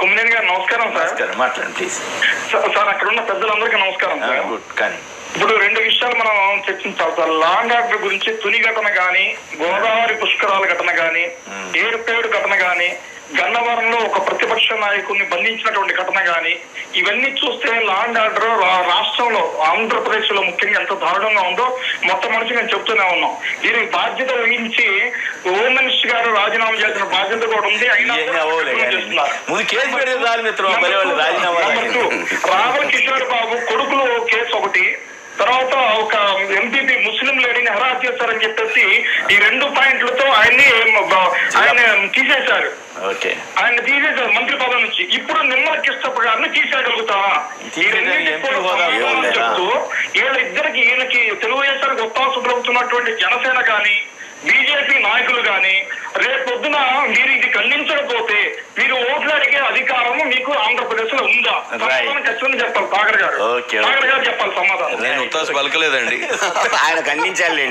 కుమ్మినేని గారు నమస్కారం సార్. మాట్లాడండి ప్లీజ్ సార్ అక్కడ ఉన్న పెద్దలందరికీ నమస్కారం సార్. గుడ్ కానీ. ఇప్పుడు రెండు విషయాలు మనం చర్చించాలి సార్. లాంగ్ ఆర్డర్ గురించి తుని ఘటన గాని గోదావరి పుష్కరాల ఘటన గాని ఏడుపేడు ఘటన గాని గన్నవరంలో ఒక ప్రతిపక్ష నాయకుడిని బంధించినటువంటి ఘటన గాని ఇవన్నీ చూస్తే లాండ్ ఆర్డర్ రాష్ట్రంలో ఆంధ్రప్రదేశ్లో ముఖ్యంగా ఎంత దారుణంగా ఉందో మొత్తం మనిషి నేను చెప్తూనే ఉన్నాం. దీనికి బాధ్యత వహించి హోమ్ మినిస్టర్ గారు రాజీనామా చేసిన బాధ్యత కూడా ఉంది. అయినా కానీ. రాహుల్ కిషోర్ బాబు కొడుకులు కేసు ఒకటి. తర్వాత ఒక ఎంపీపీ ముస్లిం లేడీని హరాస్ చేశారని చెప్పేసి ఈ రెండు పాయింట్లతో ఆయన్ని ఆయన తీసేశారు. ఓకే. ఆయన తీసేశారు మంత్రి పదవి నుంచి. ఇప్పుడు నిమ్మల కిష్టప్ప గారిని తీసేయగలుగుతావా? చెప్తూ వీళ్ళ ఇద్దరికి ఈయనకి తెలుగుదేశానికి పలుకుతున్నటువంటి జనసేన కానీ బీజేపీ నాయకులు కానీ రేపు పొద్దున మీరు ఇది ఖండించకపోతే మీరు ఓట్లు అడిగే అధికారం మీకు ఆంధ్రప్రదేశ్లో ఉందా ఖచ్చితంగా చెప్పాలి సాగర్ గారు. గారు చెప్పాలి సమాధానం. నేను ఉత్తాసు పలకలేదండి. ఆయన ఖండించాలి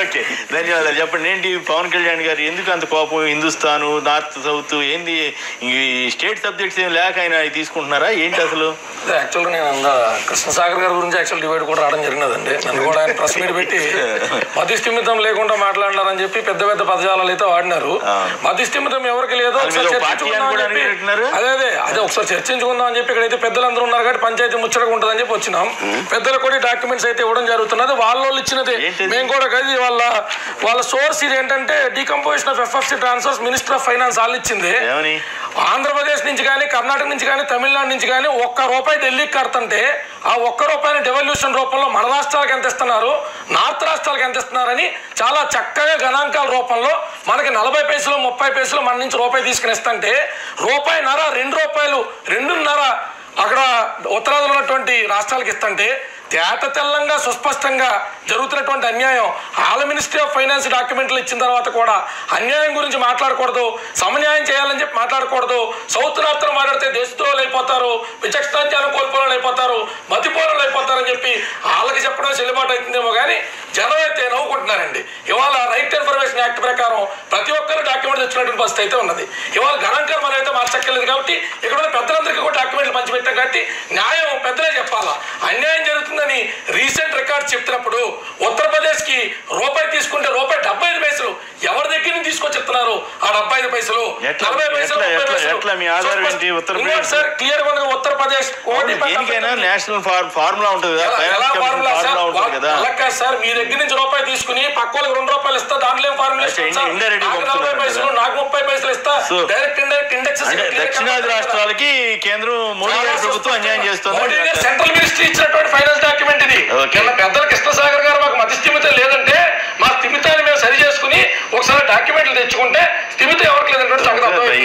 ఓకే ధన్యవాదాలు. చెప్పండి ఏంటి పవన్ కళ్యాణ్ గారు ఎందుకు అంత కోపం? హిందుస్థాను నార్త్ సౌత్ ఏంది? ఈ స్టేట్ సబ్జెక్ట్స్ ఏం లేక ఆయన తీసుకుంటున్నారా? ఏంటి అసలు? యాక్చువల్గా నేను అంద కృష్ణసాగర్ గారి గురించి యాక్చువల్ డిబేట్ కూడా రావడం జరిగినదండి. నన్ను కూడా ఆయన ప్రెస్ మీట్ పెట్టి మతిస్థిమితం లేకుండా మాట్లాడినారని చెప్పి పెద్ద పెద్ద పదజాలాలు అయితే వాడినారు. మతిస్థిమితం ఎవరికి లేదో అది? అదే అదే అదే ఒకసారి చర్చించుకుందాం అని చెప్పి ఇక్కడైతే పెద్దలందరూ ఉన్నారు కాబట్టి పంచాయతీ ముచ్చటగా ఉంటుందని చెప్పి వచ్చినాం. పెద్దలు కూడా డాక్యుమెంట్స్ అయితే ఇవ్వడం జరుగుతున్నది. వాళ్ళ ఇచ్చినదే? మేము కూడా కలిసి వాళ్ళ వాళ్ళ సోర్స్ ఇది ఏంటంటే decomposition of FFC transfers minister of finance వాళ్ళు ఇచ్చింది. ఆంధ్రప్రదేశ్ నుంచి కానీ కర్ణాటక నుంచి కానీ తమిళనాడు నుంచి కానీ ఒక్క రూపాయి ఢిల్లీకి కడుతుంటే ఆ ఒక్క రూపాయిని డెవల్యూషన్ రూపంలో మన రాష్ట్రాలకు ఎంత ఇస్తున్నారు? నార్త్ రాష్ట్రాలకు ఎంత ఇస్తున్నారని చాలా చక్కగా గణాంకాల రూపంలో మనకి నలభై పైసలు ముప్పై పైసలు మన నుంచి రూపాయి తీసుకుని ఇస్తుంటే రూపాయి నర రెండు రూపాయలు రెండున్నర అక్కడ ఉత్తరాదిలో ఉన్నటువంటి రాష్ట్రాలకు ఇస్తుంటే తేట తెల్లంగా సుస్పష్టంగా జరుగుతున్నటువంటి అన్యాయం ఆల మినిస్ట్రీ ఆఫ్ ఫైనాన్స్ డాక్యుమెంట్లు ఇచ్చిన తర్వాత కూడా అన్యాయం గురించి మాట్లాడకూడదు సమన్యాయం చేయాలని చెప్పి మాట్లాడకూడదు. సౌత్ నార్త్ మాట్లాడితే దేశద్రోహులు అయిపోతారు విచక్షణాజ్ఞానం కోల్పోలు అయిపోతారు మతిపోలు అయిపోతారని చెప్పి వాళ్ళకి చెప్పడం చెల్లుబాటు అవుతుందేమో కానీ జనం అయితే నవ్వుకుంటున్నారండి. ఇవాళ రైట్ ఇన్ఫర్మేషన్ యాక్ట్ ప్రకారం ప్రతి ఒక్కరు డాక్యుమెంట్ తెచ్చినటువంటి పరిస్థితి అయితే ఉన్నది. ఇవాళ గణాంకాలు మనం అయితే మార్చక్కర్లేదు కాబట్టి ఇక్కడ పెద్దలందరికీ కూడా డాక్యుమెంట్లు పంచిపెట్టాం కాబట్టి న్యాయం పెద్దలే చెప్పాలా. అన్యాయం అని రీసెంట్ రికార్డ్ చెప్తున్నప్పుడు ఉత్తర కి రూపాయి తీసుకుంటే రూపాయి డెబ్బై ఐదు పైసలు. ఎవరి దగ్గర నుంచి తీసుకొచ్చి చెప్తున్నారు? ఆ డెబ్బై ఐదు పైసలు? నలభై సార్ క్లియర్గా ఉత్తరప్రదేశ్ నేషనల్ ఫార్ములా ఉంటుంది కదా? సార్? మీ దగ్గర నుంచి రూపాయి తీసుకుని పక్క వాళ్ళకి రెండు రూపాయలు ఇస్తా దాంట్లో ఏం ఫార్ములా నలభై పైసలు. నాకు ముప్పై పైసలు ఇస్తా డైరెక్ట్ ఇండైరెక్ట్ ఇండెక్స్ దక్షిణాది రాష్ట్రాలకి కేంద్రం మోడీ గారి ప్రభుత్వం అన్యాయం చేస్తుంది. సెంట్రల్ మినిస్ట్రీ ఇచ్చినటువంటి ఫైనాన్స్ డాక్యుమెంట్ ఇది. Okay. నిన్న పెద్దల కృష్ణసాగర్ గారు మాకు మతి స్థిమితం లేదంటే మా స్థిమితాన్ని మేము సరి చేసుకుని ఒకసారి డాక్యుమెంట్లు తెచ్చుకుంటే స్థిమితం ఎవరికి సంగతి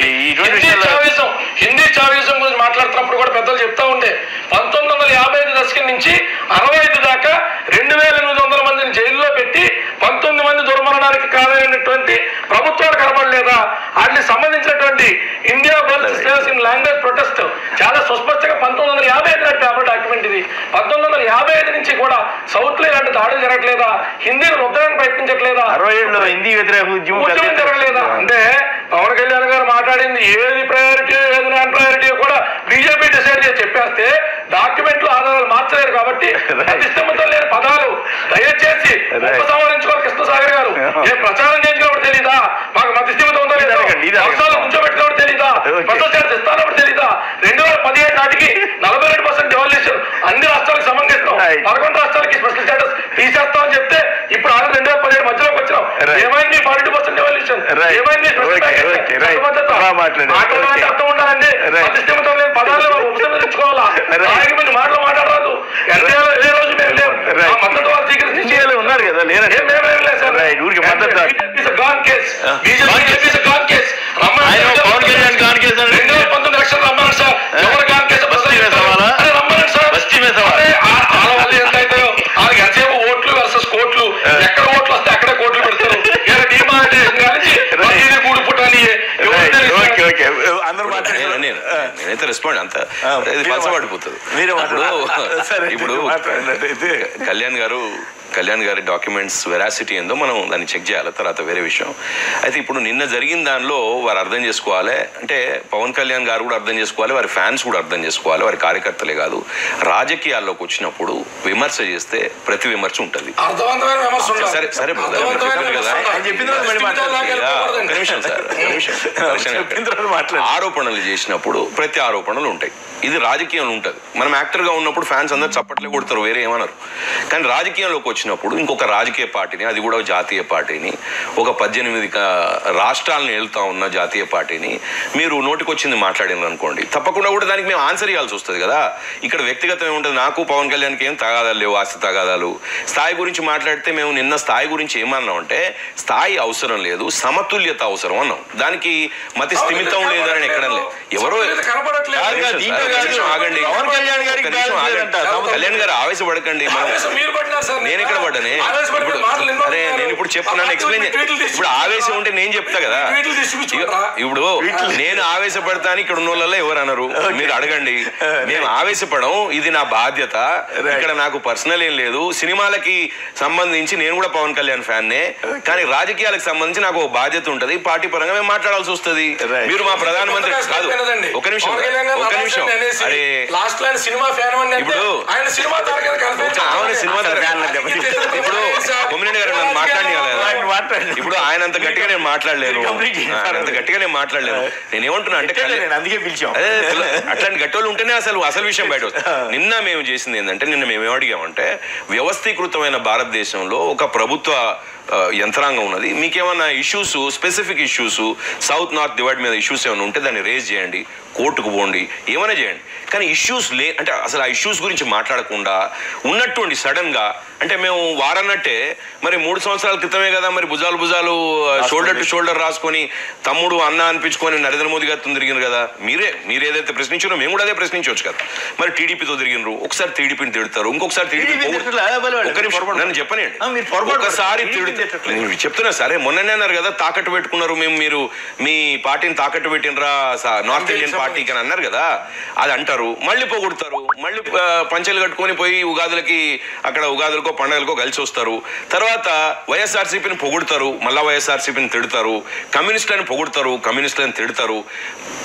విషయాలు- చావిజం హిందీ చావిజం గురించి మాట్లాడుతున్నప్పుడు కూడా పెద్దలు చెప్తా ఉండే పంతొమ్మిది వందల యాభై ఐదు దశకం నుంచి అరవై ఐదు దాకా రెండు వేల ఎనిమిది వందల మందిని జైల్లో పెట్టి పంతొమ్మిది మంది దుర్మరణానికి కారణమైనటువంటి ప్రభుత్వాలు కనబడలేదా? వాటికి సంబంధించినటువంటి India states in language protest చాలా సుస్పష్టంగా పంతొమ్మిది వందల యాభై ఐదు నాటి పేపర్ డాక్యుమెంట్ ఇది. పంతొమ్మిది యాభై ఐదు నుంచి కూడా సౌత్లో ఇలాంటి దాడులు జరగట్లేదా? హిందీని రుద్దడానికి ప్రయత్నించట్లేదా? హిందీ వ్యతిరేక ఉద్యమం జరగలేదా అంటే పవన్ కళ్యాణ్ గారు మాట్లాడింది ఏది ప్రయారిటీ ఏది నాన్ ప్రయారిటీ కూడా బీజేపీ డిసైడ్ చేసి చెప్పేస్తే డాక్యుమెంట్లు ఆధారాలు మార్చలేరు కాబట్టి ప్రతిష్టంతో లేని పదాలు దయచేసి ఉపసంహరించుకోవాలి కృష్ణసాగర్ గారు. ఏ ప్రచారం చేసినప్పుడు తెలీదా? మాకు మధ్యస్థిమితం ఉందో లేదా. వర్షాలు కూర్చోబెట్టినప్పుడు తెలీదా? చార్జ్ ఇస్తానప్పుడు తెలీదా? రెండు వేల పదిహేడు నాటికి నలభై రెండు పర్సెంట్ డెవల్యూషన్ అన్ని రాష్ట్రాలకు. పదకొండు రాష్ట్రాలకి స్పెషల్ స్టేటస్ తీసేస్తామని చెప్తే ఇప్పుడు ఆల్రెడీ రెండు వేల పదిహేడు మధ్యలోకి వచ్చినాం. ఏమైంది? Forty percent Right. ఏమైంది. అర్థం ఉండాలండి. ప్రతిష్టంతో లేని పదాలు ఉపసంహరించుకోవాలా మీరు మాటలు మాట్లాడరాదు. ఎన్టీఆర్ ఏ రోజు మేము లేవు. మద్దతు వాళ్ళు స్వీకరించి ఉన్నారు కదా లేరండి ఏం మేమేం లేదు సార్. Right, ఊరికే మద్దతు. పవన్ కళ్యాణ్ అని- రెండు వేల పంతొమ్మిది రమ్మని సార్. ఎవరు gone case? బస్తీ మీద సవాలా? అరే రమ్మని సార్. బస్తీ మీద సవాలా? అరే, ఆ- వాళ్ళ వల్ల ఎంత అవుతాయో వాళ్ళకి ఎంతసేపు ఓట్లు వర్సెస్ కోట్లు ఎక్కడ ఓట్లు వస్తే అక్కడే కోట్లు పెడతారు ఇలా డిమానిటైజేషన్ కానీ మసీదు గూడు పుట్టని రైట్ ఓకే ఓకే అందరూ నేను- మాట్లాడారు నేను- నేనైతే రెస్పాండ్ అంత. మీరే ఇప్పుడు కళ్యాణ్ గారు కళ్యాణ్ గారి డాక్యుమెంట్స్ వెరాసిటీ ఏందో మనం దాన్ని చెక్ చేయాలి. తర్వాత వేరే విషయం. అయితే ఇప్పుడు నిన్న జరిగిన దానిలో వారు అర్థం చేసుకోవాలి. అంటే పవన్ కళ్యాణ్ గారు కూడా అర్థం చేసుకోవాలి. వారి ఫ్యాన్స్ కూడా అర్థం చేసుకోవాలి. వారి కార్యకర్తలే కాదు. రాజకీయాల్లోకి వచ్చినప్పుడు విమర్శ చేస్తే ప్రతి విమర్శ ఉంటుంది. సరే, సరే. నిమిషం. ఆరోపణలు చేసినప్పుడు ప్రతి ఆరోపణలు ఉంటాయి. ఇది రాజకీయంలో ఉంటుంది. మనం యాక్టర్గా ఉన్నప్పుడు ఫ్యాన్స్ అందరూ చప్పట్లే కొడతారు వేరే ఏమన్నారు కానీ రాజకీయంలోకి వచ్చినప్పుడు ఇంకొక రాజకీయ పార్టీని అది కూడా జాతీయ పార్టీని ఒక పద్దెనిమిది రాష్ట్రాలను వెళ్తా ఉన్న జాతీయ పార్టీని మీరు నోటికొచ్చింది మాట్లాడినారు అనుకోండి. తప్పకుండా కూడా దానికి మేము ఆన్సర్ ఇవ్వాల్సి వస్తుంది కదా. ఇక్కడ వ్యక్తిగతం ఏముంటుంది? నాకు పవన్ కళ్యాణ్కి ఏం తగాదాలు లేవు ఆస్తి తగాదాలు. స్థాయి గురించి మాట్లాడితే మేము నిన్న స్థాయి గురించి ఏమన్నాం అంటే స్థాయి అవసరం లేదు సమతుల్యత అవసరం అన్నాం. దానికి మతి స్థిమితం లేదని ఎక్కడ లేదు. ఎవరో ఆగండి. పవన్ కళ్యాణ్ గారు ఆవేశపడకండి. నేను ఎక్కడ పడ్డానే అరే. నేను ఇప్పుడు చెప్తున్నాను ఎక్స్ప్లెయిన్ ఇప్పుడు ఆవేశం ఉంటే నేను చెప్తా కదా? ఇప్పుడు నేను ఆవేశపడతాను ఇక్కడ ఉన్న వాళ్ళలో ఎవరు అనరు. మీరు అడగండి. మేము ఆవేశపడం ఇది నా బాధ్యత. ఇక్కడ నాకు పర్సనల్ ఏం లేదు. సినిమాలకి సంబంధించి నేను కూడా పవన్ కళ్యాణ్ ఫ్యాన్నే. కానీ రాజకీయాలకు సంబంధించి నాకు ఒక బాధ్యత ఉంటది. పార్టీ పరంగా మేము మాట్లాడాల్సి వస్తుంది. మీరు మా ప్రధానమంత్రి కాదు. ఒక నిమిషం ఒక నిమిషం. అరే. లాస్ట్ సినిమా ఫ్యాన్ ఇప్పుడు ఆయన సినిమా సినిమా ఇప్పుడు కొమ్మినేని గారు నన్ను మాట్లాడలేదు. ఇప్పుడు ఆయన అంత గట్టిగా నేను మాట్లాడలేను. అంత గట్టిగా నేను మాట్లాడలేను. నేను ఏమంటున్నా అంటే అందుకే పిలిచాం. అట్లాంటి గట్టోళ్ళు ఉంటేనే అసలు అసలు విషయం బయట నిన్న మేము చేసింది ఏంటంటే నిన్న మేము ఏమడిగామంటే వ్యవస్థీకృతమైన భారతదేశంలో ఒక ప్రభుత్వ యంత్రాంగం ఉన్నది. మీకేమన్నా issues specific issues south north divide మీద ఇష్యూస్ ఏమైనా ఉంటే దాన్ని రేజ్ చేయండి కోర్టుకు పోండి ఏమైనా చేయండి. కానీ ఇష్యూస్ లే అంటే అసలు ఆ ఇష్యూస్ గురించి మాట్లాడకుండా ఉన్నటువంటి సడన్గా అంటే మేము వారన్నట్టే మరి మూడు సంవత్సరాల క్రితమే కదా మరి భుజాలు భుజాలు షోల్డర్ టు షోల్డర్ రాసుకొని తమ్ముడు అన్న అనిపించుకొని నరేంద్ర మోదీ గారితో తిరిగినారు కదా మీరే మీరు ఏదైతే ప్రశ్నించారో మేము కూడా అదే ప్రశ్నించవచ్చు కదా. మరి టీడీపీతో తిరిగినారు ఒకసారి టీడీపీని తిడతారు ఇంకొకసారి టీడీపీ చెప్పనండి ఒకసారి చెప్తున్నా సరే మొన్ననే అన్నారు కదా తాకట్టు పెట్టుకున్నారు మేము మీరు మీ పార్టీని తాకట్టు పెట్టినరా నార్త్ ఇండియన్ పార్టీకి అని అన్నారు కదా అది అంటారు మళ్ళీ పోగొడతారు మళ్ళీ పంచెలు కట్టుకొని పోయి ఉగాదులకి అక్కడ ఉగాదులకో పండగలకో కలిసి వస్తారు. తర్వాత వైఎస్ఆర్సీపీని పొగుడతారు. మళ్ళా వైఎస్ఆర్సీపీని తిడతారు. కమ్యూనిస్టులను పొగుడతారు. కమ్యూనిస్టులను తిడతారు.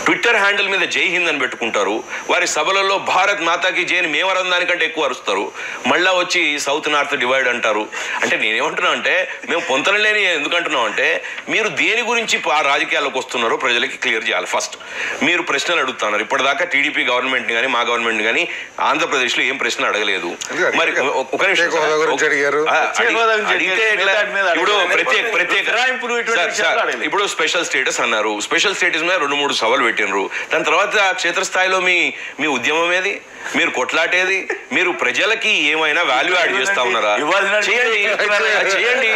ట్విట్టర్ హ్యాండిల్ మీద జై హింద్ అని పెట్టుకుంటారు. వారి సభలలో భారత్ మాతాకి జైని మేమరం దానికంటే ఎక్కువ అరుస్తారు. మళ్ళా వచ్చి సౌత్ నార్త్ డివైడ్ అంటారు. అంటే నేనేమంటున్నా అంటే మేము పొంతన లేని ఎందుకు అంటున్నాం అంటే మీరు దేని గురించి ఆ రాజకీయాల్లోకి వస్తున్నారో ప్రజలకి క్లియర్ చేయాలి ఫస్ట్. మీరు ప్రశ్నలు అడుగుతున్నారు. ఇప్పటిదాకా టీడీపీ గవర్నమెంట్ కానీ మా గవర్నమెంట్ కానీ ఆంధ్రప్రదేశ్లో ఏం ప్రశ్నలు అడగలేదు. మరి? ఒక నిమిషం గురించి అడిగారు. ఇప్పుడు. ప్రత్యేక. ఇప్పుడు స్పెషల్ స్టేటస్ అన్నారు స్పెషల్ స్టేటస్ మీద రెండు మూడు సభలు పెట్టినరు దాని తర్వాత క్షేత్రస్థాయిలో మీ మీ ఉద్యమం ఏది మీరు కొట్లాటేది మీరు ప్రజలకి ఏమైనా వాల్యూ యాడ్ చేస్తా ఉన్నారా? చేయండి చేయండి.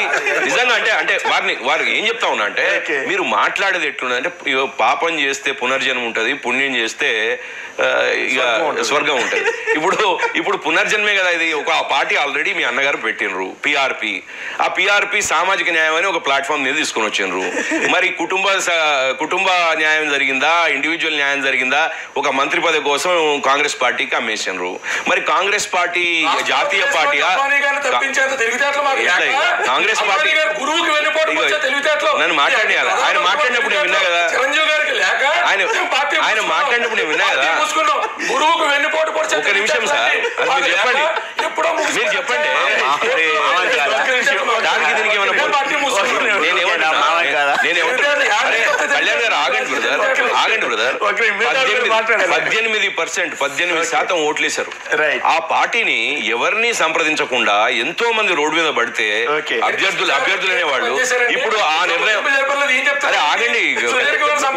నిజంగా అంటే అంటే వారిని వారు ఏం చెప్తా ఉన్నా అంటే. మీరు మాట్లాడేది ఎట్లున్నది అంటే పాపం చేస్తే పునర్జన్మ ఉంటది పుణ్యం చేస్తే ఇక స్వర్గం ఉంటది. ఇప్పుడు ఇప్పుడు పునర్జన్మే కదా ఇది. ఒక పార్టీ ఆల్రెడీ మీ అన్నగారు పెట్టినరు పిఆర్పి ఆ పిఆర్పి సామాజిక న్యాయం అని ఒక ప్లాట్ఫామ్ మీద తీసుకొని వచ్చిండ్రు. మరి కుటుంబ కుటుంబ న్యాయం జరిగిందా? ఇండివిజువల్ న్యాయం జరిగిందా? ఒక మంత్రి పదవి కోసం కాంగ్రెస్ పార్టీకి అమ్మేసినారు మరి కాంగ్రెస్ పార్టీ జాతీయ ఇక? కాంగ్రెస్ పార్టీ- గారు గురువుకి నన్ను మాట్లాడియాలి. ఆయన మాట్లాడినప్పుడు నేను విన్నా కదా. చిరంజీవి గారికి లేక ఆయన- పార్టీ ఆయన. మాట్లాడినప్పుడు నేను విన్నా కదా. పార్టీ. గురువుకు వెన్నుపోటు ఒక నిమిషం సార్. అది చెప్పండి. మీరు చెప్పండి. దానికి దీనికి ఏమైనా పార్టీ. నేను ఏమంటున్నా? నేను ఏమంటున్నా? కళ్యాణ్ గారు ఆగండి బ్రదర్ ఆగండి బ్రదర్ పద్దెనిమిది పర్సెంట్ పద్దెనిమిది శాతం ఓట్లేశారు. ఆ పార్టీని ఎవరిని సంప్రదించకుండా ఎంతో మంది రోడ్డు మీద పడితే. అభ్యర్థులు అభ్యర్థులు అనేవాళ్ళు. ఇప్పుడు ఆ నిర్ణయం? అరే ఆగండి.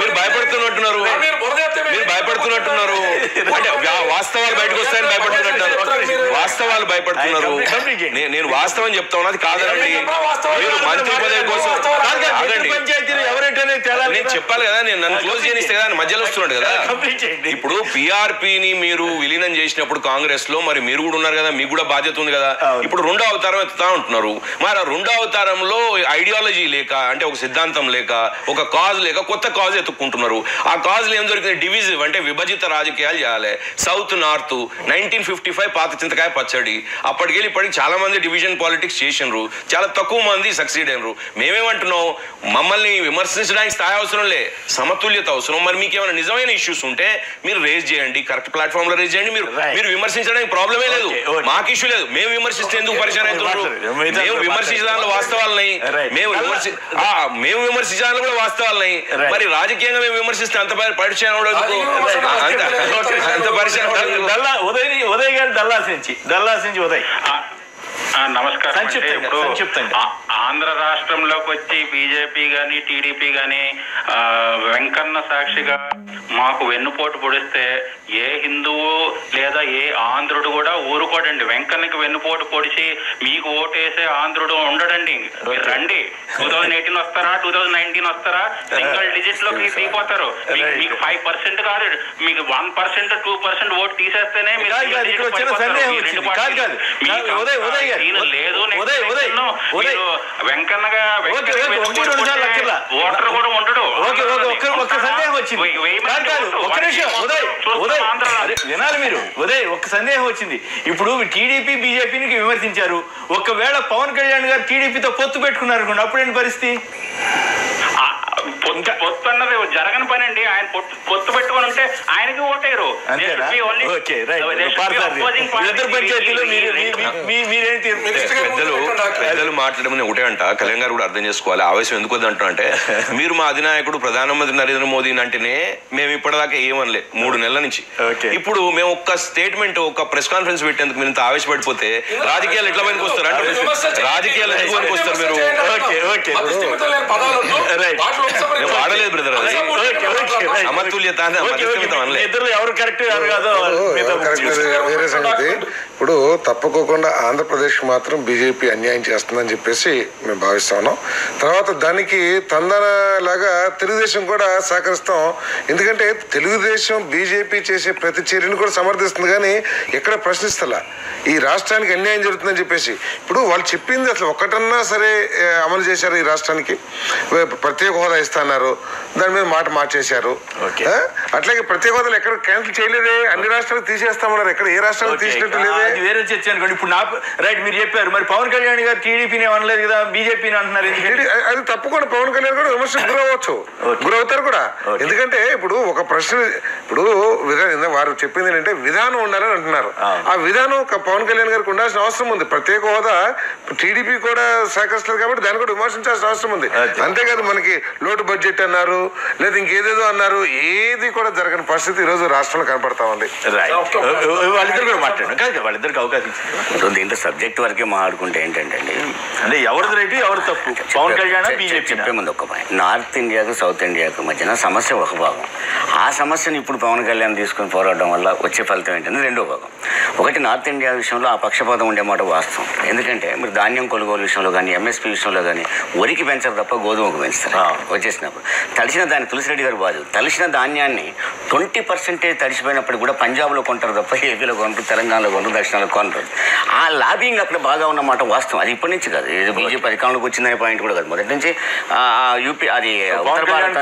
మీరు భయపడుతున్నట్టున్నారు. మీరు భయపడుతున్నట్టున్నారు. అంటే వాస్తవాలు బయటకు వస్తాయని భయపడుతున్నట్టున్నారు. వాస్తవాలు భయపడుతున్నారు. నేను వాస్తవం చెప్తా ఉన్నది వాస్తవాలు మీరు మంత్రి పదవి కోసం ఆగండి. తేలాలి. నేను. చెప్పాలి కదా నేను నన్ను క్లోజ్ చేయనిస్తే కదా మధ్యలో వస్తున్నాడు కదా. ఇప్పుడు పిఆర్పిని మీరు విలీనం చేసినప్పుడు కాంగ్రెస్లో మరి మీరు కూడా ఉన్నారు కదా మీకు కూడా బాధ్యత ఉంది కదా. ఇప్పుడు రెండో అవతారం ఎత్తుతా ఉంటున్నారు. మరి ఆ రెండో అవతారంలో ఐడియాలజీ లేక అంటే ఒక సిద్ధాంతం లేక ఒక కాజ్ లేక కొత్త కాజ్ ఎత్తుక్కుంటున్నారు. ఆ కాజ్ ఏం దొరికింది? డివిజివ్ అంటే విభజిత రాజకీయాలు చేయాలి. South north nineteen fifty five పాత చింతకాయ పచ్చడి. అప్పటికెళ్ళి ఇప్పటికి చాలా మంది డివిజన్ పాలిటిక్స్ చేసినారు చాలా తక్కువ మంది సక్సీడ్ అయినరు మేమేమంటున్నాం? మమ్మల్ని విమర్శించడానికి స్థాయి అవసరం లే. సమతుల్యత అవసరం మరి మీకు ఏమైనా నిజమైన ఇష్యూస్ ఉంటే మీరు రేజ్ చేయండి. కరెక్ట్ ప్లాట్ఫామ్లో రేజ్ చేయండి. మీరు. మీరు విమర్శించడానికి ప్రాబ్లమే లేదు. మాకు ఇష్యూ లేదు. మేము విమర్శిస్తే ఎందుకు పరిచయం అవుతున్నారు మేము విమర్శించడానికి వాస్తవాలని. మేము విమర్శి మేము విమర్శించడానికి కూడా వాస్తవాలని. మరి రాజకీయంగా మేము విమర్శిస్తే అంత పరి- పరిచయం అంత పరిచయం ఉదయ్ ఉదయ్ గారు దల్లాస్ నుంచి దల్లాస్ నుంచి ఉదయ్. నమస్కారం ఇప్పుడు ఆంధ్ర రాష్ట్రంలోకి వచ్చి బీజేపీ గాని టీడీపీ గాని వెంకన్న సాక్షిగా మాకు వెన్నుపోటు పొడిస్తే ఏ హిందువు లేదా ఏ ఆంధ్రుడు కూడా ఊరుకోడండి. వెంకన్నకి వెన్నుపోటు పొడిచి మీకు ఓటేసే ఆంధ్రుడు ఉండడండి. రండి. టూ థౌజండ్ ఎయిటీన్ వస్తారా? టూ థౌజండ్ నైన్టీన్ వస్తారా? సింగిల్ డిజిట్లోకి దిగిపోతారు. మీకు ఫైవ్ పర్సెంట్ కాదు. మీకు one percent two percent vote తీసేస్తేనే మీరు సందేహం వచ్చింది లేదు వెంకన్నగా. ఓటర్ కూడా ఉండడు. ఒక్క సందేహం. ఒక్క నిమిషం. ఉదయ్ ఉదయ్ వినాలి మీరు. ఉదయ్ ఒక్క సందేహం వచ్చింది. ఇప్పుడు టీడీపీ బీజేపీని విమర్శించారు. ఒకవేళ పవన్ కళ్యాణ్ గారు టీడీపీతో పొత్తు పెట్టుకున్నారు అనుకోండి అప్పుడేంటి పరిస్థితి? పొత్తు అన్నది జరగని పని అండి. ఆయన పొత్తు పొత్తు పెట్టుకొని ఉంటే ఆయనకి ఓటేరు పెద్దలు పెద్దలు మాట్లాడమని ఒకటే అంట. కళ్యాణ్ గారు కూడా అర్థం చేసుకోవాలి. ఆవేశం ఎందుకు అంటే మీరు మా అధినాయకుడు ప్రధానమంత్రి నరేంద్ర మోదీ అంటేనే మేము ఇప్పటిదాకా ఏమనలే. మూడు నెలల నుంచి. ఇప్పుడు మేము ఒక్క స్టేట్మెంట్ ఒక ప్రెస్ కాన్ఫరెన్స్ పెట్టేందుకు మీరు ఇంత ఆవేశపడిపోతే రాజకీయాలు ఎట్లా పనికి వస్తారు అంటే రాజకీయాలు ఎందుకు పనికి వస్తారు మీరు? వాడలేదు బ్రదర్ అది ఓకే, ఓకే, రైట్. సమతుల్యత అని ఓకే, ఓకే. మధ్యస్థిమితం మీ అనలే ఇద్దరు ఎవరు కరెక్ట్ ఎవరు కాదో మీతో కరెక్ట్ అది వేరే సంగతి ఇప్పుడు తప్పకోకుండా ఆంధ్రప్రదేశ్ మాత్రం బీజేపీ అన్యాయం చేస్తుందని చెప్పేసి మేము భావిస్తా ఉన్నాం. తర్వాత దానికి తందన లాగా తెలుగుదేశం కూడా సహకరిస్తాం. ఎందుకంటే తెలుగుదేశం బీజేపీ చేసే ప్రతి చర్యను కూడా సమర్థిస్తుంది కానీ ఎక్కడ ప్రశ్నిస్తలా? ఈ రాష్ట్రానికి అన్యాయం జరుగుతుందని చెప్పేసి. ఇప్పుడు వాళ్ళు చెప్పింది అసలు ఒకటన్నా సరే అమలు చేశారు ఈ రాష్ట్రానికి. ప్రత్యేక హోదా ఇస్తున్నారు. దాని మీద మాట మార్చేశారు? అట్లాగే ప్రత్యేక హోదాలు ఎక్కడ క్యాన్సిల్ చేయలేదే? అన్ని రాష్ట్రాలు తీసేస్తామన్నారు. ఎక్కడ ఏ రాష్ట్రాలు తీసినట్టు లేదే? అది వేరే చర్చ అనుకోండి. ఇప్పుడు నా రైట్ మీరు చెప్పారు. మరి పవన్ కళ్యాణ్ గారు టీడీపీని అనలేదు కదా బీజేపీని అంటున్నారు అది తప్పకుండా పవన్ కళ్యాణ్ కూడా విమర్శకు గురవచ్చు. గురవుతారు కూడా. ఎందుకంటే ఇప్పుడు ఒక ప్రశ్న ఇప్పుడు విధానం వారు చెప్పింది ఏంటంటే విధానం ఉండాలని అంటున్నారు. ఆ. విధానం ఒక పవన్ కళ్యాణ్ గారికి ఉండాల్సిన అవసరం ఉంది. ప్రత్యేక హోదా టీడీపీ కూడా సహకరిస్తారు కాబట్టి దాన్ని కూడా విమర్శించాల్సిన అవసరం ఉంది. అంతేకాదు మనకి లోటు బడ్జెట్ అన్నారు లేదా ఇంకేదేదో అన్నారు ఏది కూడా జరగని పరిస్థితి ఈ రోజు రాష్ట్రంలో కనపడతా ఉంది. రైట్ వాళ్ళిద్దరు కూడా మాట్లాడండి. వాళ్ళిద్దరికి అవకాశం ఇచ్చింది. సో దీంట్లో సబ్జెక్ట్ వరకే మాట్లాడుకుంటే ఏంటంటే అండి అంటే ఎవరిది రైట్ ఎవరు తప్పు? పవన్ కళ్యాణ్ చెప్పే ముందు ఒక పాయింట్ నార్త్ ఇండియాకు సౌత్ ఇండియాకు మధ్యన సమస్య ఒక భాగం. ఆ సమస్యను ఇప్పుడు పవన్ కళ్యాణ్ తీసుకుని పోరాడడం వల్ల వచ్చే ఫలితం ఏంటంటే రెండో భాగం. ఒకటి నార్త్ ఇండియా విషయంలో ఆ పక్షపాతం ఉండే మాట వాస్తవం. ఎందుకంటే మీరు ధాన్యం కొనుగోలు విషయంలో కానీ ఎంఎస్పీ విషయంలో కానీ వరికి పెంచరు తప్ప గోధుమకు పెంచుతారు. వచ్చేసినప్పుడు తడిసిన దాన్ని తులసిరెడ్డి గారు బాధ. తడిసిన ధాన్యాన్ని ట్వంటీ పర్సెంటేజ్ తడిసిపోయినప్పుడు కూడా పంజాబ్లో కొంటారు తప్ప ఏపీలో కొనరు తెలంగాణలో కొనరు దక్షిణాలో కొనరు. ఆ లాబింగ్ అక్కడ బాగా ఉన్నమాట వాస్తవం. అది ఇప్పటి నుంచి కాదు. ఇది బీజేపీ అధికారంలోకి వచ్చిందనే పాయింట్ కూడా కాదు. మొదటి నుంచి యూపీ అది ఉత్తర భారత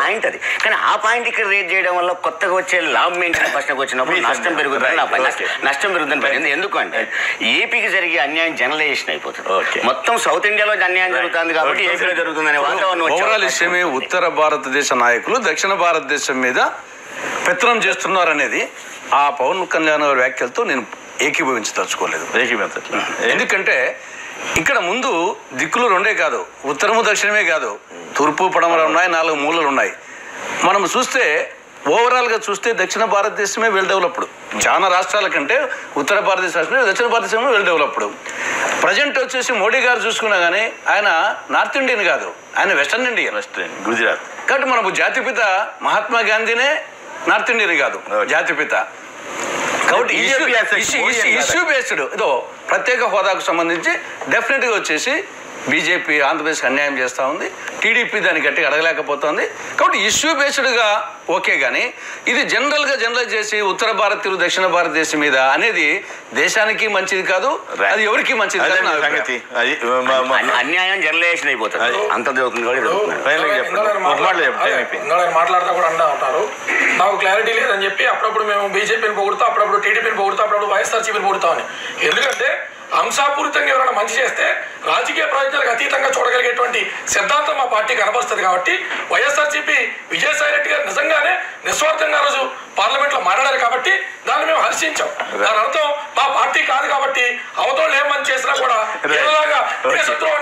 పాయింట్ అది. కానీ ఆ పాయింట్ ఇక్కడ రేట్ చేయడం వల్ల కొత్తగా వచ్చే లాభం ఏంటనే ప్రశ్నకు వచ్చినప్పుడు నష్టం. పెరుగుతుంది. నష్టం- పెరుగుతుంది పడింది ఎందుకంటే ఏపీకి జరిగే అన్యాయం జనరలైజేషన్ అయిపోతుంది. మొత్తం సౌత్ ఇండియాలో అన్యాయం జరుగుతుంది కాబట్టి. ఏపీలో జరుగుతుందనే వాతావరణం విషయమే ఉత్తర భారతదేశ నాయకులు దక్షిణ భారతదేశం మీద పెత్తనం చేస్తున్నారనేది ఆ పవన్ కళ్యాణ్ గారి వ్యాఖ్యలతో నేను ఏకీభవించదలుచుకోలేదు. ఏకీభవించట్లా. ఎందుకంటే ఇక్కడ ముందు దిక్కులు రెండే కాదు ఉత్తరము దక్షిణమే కాదు. తూర్పు పడమర ఉన్నాయి నాలుగు మూలలు ఉన్నాయి. మనం చూస్తే ఓవరాల్గా చూస్తే దక్షిణ భారతదేశమే వెల్ డెవలప్డ్ చాలా రాష్ట్రాల కంటే ఉత్తర భారతదేశ రాష్ట్రమే దక్షిణ భారతదేశమే వెల్ డెవలప్డ్ ప్రజెంట్ వచ్చేసి మోడీ గారు చూసుకున్నా కానీ ఆయన నార్త్ ఇండియన్ కాదు. ఆయన వెస్టర్న్ ఇండియన్. వెస్ట్రన్ గుజరాత్. కాబట్టి మనకు జాతిపిత మహాత్మా గాంధీనే నార్త్ ఇండియన్ కాదు జాతిపిత కాబట్టి. ఇష్యూ బేస్డ్ ఇదో ప్రత్యేక హోదాకు సంబంధించి డెఫినెట్గా వచ్చేసి బీజేపీ ఆంధ్రప్రదేశ్కి అన్యాయం చేస్తూ ఉంది. టీడీపీ దాన్ని గట్టిగా అడగలేకపోతుంది. కాబట్టి ఇష్యూ బేస్డ్గా ఓకే కానీ ఇది జనరల్గా జనరలైజ్ చేసి ఉత్తర భారతీయులు దక్షిణ భారతదేశం మీద అనేది దేశానికి మంచిది కాదు అది ఎవరికి మంచిది అన్యాయం జనరలైజేషన్ అయిపోతుంది. అంత మాట్లాడుతూ కూడా అంటా ఉంటారు. నాకు క్లారిటీ లేదని చెప్పి అప్పుడప్పుడు మేము బీజేపీని పొగుడుతాం అప్పుడప్పుడు టీడీపీని పొగుడుతాం అప్పుడప్పుడు వైఎస్ఆర్సీపీని పొగుడుతామని. ఎందుకంటే అంశాపూరితంగా ఎవరైనా మంచి చేస్తే రాజకీయ ప్రయోజనాలకు అతీతంగా చూడగలిగేటువంటి సిద్ధాంతం మా పార్టీ కనబరుస్తుంది కాబట్టి వైఎస్ఆర్సీపీ విజయసాయి రెడ్డి గారు నిజంగానే నిస్వార్థంగా రోజు పార్లమెంట్లో మాట్లాడారు కాబట్టి దాన్ని మేము హర్షించాం. దాని అర్థం మా పార్టీ కాదు కాబట్టి అవతోళ్ళు ఏం మంచి చేసినా కూడా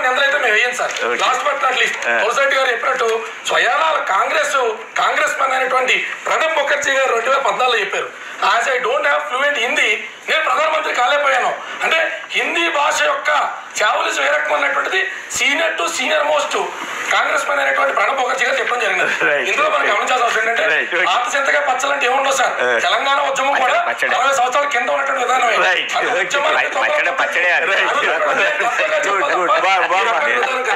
ఎందరైతే మేము వేయం sir. Okay. Last but not least Reddy గారు చెప్పినట్టు స్వయాన కాంగ్రెస్ కాంగ్రెస్ మెన్ అయినటువంటి ప్రణబ్ ముఖర్జీ గారు రెండు వేల పద్నాలుగులో చెప్పారు. As I don't have fluent Hindi నేను ప్రధానమంత్రి కాలేకపోయాను. అంటే హిందీ భాష యొక్క చావలిస్ ఏ రకం ఉన్నటువంటిది? Senior to senior most Congress men అయినటువంటి ప్రణబ్ ముఖర్జీ గారు చెప్పడం జరిగింది. ఇందులో మనం గమనించాల్సిన అవసరం ఏంటంటే. పాత చింతగా పచ్చలంటే ఏముండవు సార్. తెలంగాణ ఉద్యమం కూడా. అరవై సంవత్సరాల కింద ఉన్నటువంటి విధానమే.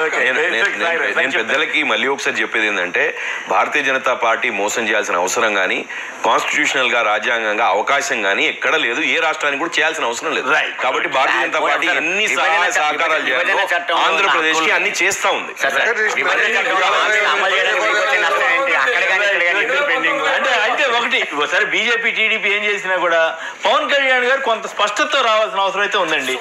నేను- పెద్దలకి మళ్ళీ ఒకసారి చెప్పేది ఏంటంటే భారతీయ జనతా పార్టీ మోసం చేయాల్సిన అవసరం కానీ కాన్స్టిట్యూషనల్గా రాజ్యాంగంగా అవకాశం కానీ ఎక్కడ లేదు. ఏ రాష్ట్రానికి కూడా చేయాల్సిన అవసరం లేదు. కాబట్టి భారతీయ జనతా పార్టీ ఎన్ని సహాయ సహకారాలు చేయాలో ఆంధ్రప్రదేశ్కి అన్ని చేస్తా ఉంది. ఒకటి సరే బీజేపీ టీడీపీ ఏం చేసినా కూడా పవన్ కళ్యాణ్ గారు కొంత స్పష్టత రావాల్సిన అవసరం అయితే ఉందండి.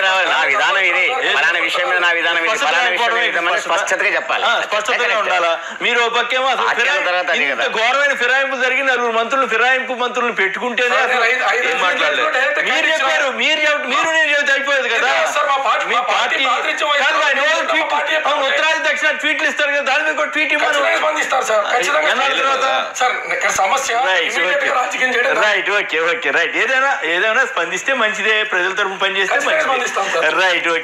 రావాలి నా విధానం ఇది ఫలానా విషయం మీద నా విధానం ఇది స్పష్టత ఫలానా విషయం మీద లేకపోవడమే ఇది అని స్పష్టతగా చెప్పాలి ఆ, స్పష్టతగా ఉండాలా మీరు ఓ పక్కేమో అసలు పార్టీ ఫిరాయి- తర్వాత అదే ఇంత కదా. ఘోరమైన ఫిరాయింపు జరిగి నలుగురు మంత్రులు ఫిరాయింపు మంత్రులు పెట్టుకుంటేనే సార్, అసలు ఐదు- ఐదు ఏం రోజులు మాట్లాడలేదు. డైరెక్ట్ మీరు ఖండించారు. చెప్పారు మీరు మీరు నేను చెబితే అయిపోయేది కదా ఎందుకు సార్, మా పార్టీ- మీ మా పార్టీ పార్టీ ప్రాతినిధ్యం వహిస్తున్న కాదు, ఆయన రోజు మా ట్వీట్ పార్టీ అవును, ఉత్తరాది దక్షిణ ట్వీట్లు ఇస్తారు కదా దాని మీద కూడా ట్వీట్ ఇవ్వను ఖచ్చితంగా స్పందిస్తారు సార్ ఖచ్చితంగా ఎన్నాళ్ళ తర్వాత? సార్ ఇక్కడ సమస్య ఇమీడియట్గా రాజకీయం చేయడం కాదు. రైట్ ఓకే ఓకే రైట్ ఏదైనా ఏదైనా స్పందిస్తే మంచిదే ప్రజల తరపు పనిచేస్తే ఖచ్చితంగా మంచిదే స్పందిస్తాం సార్. Right okay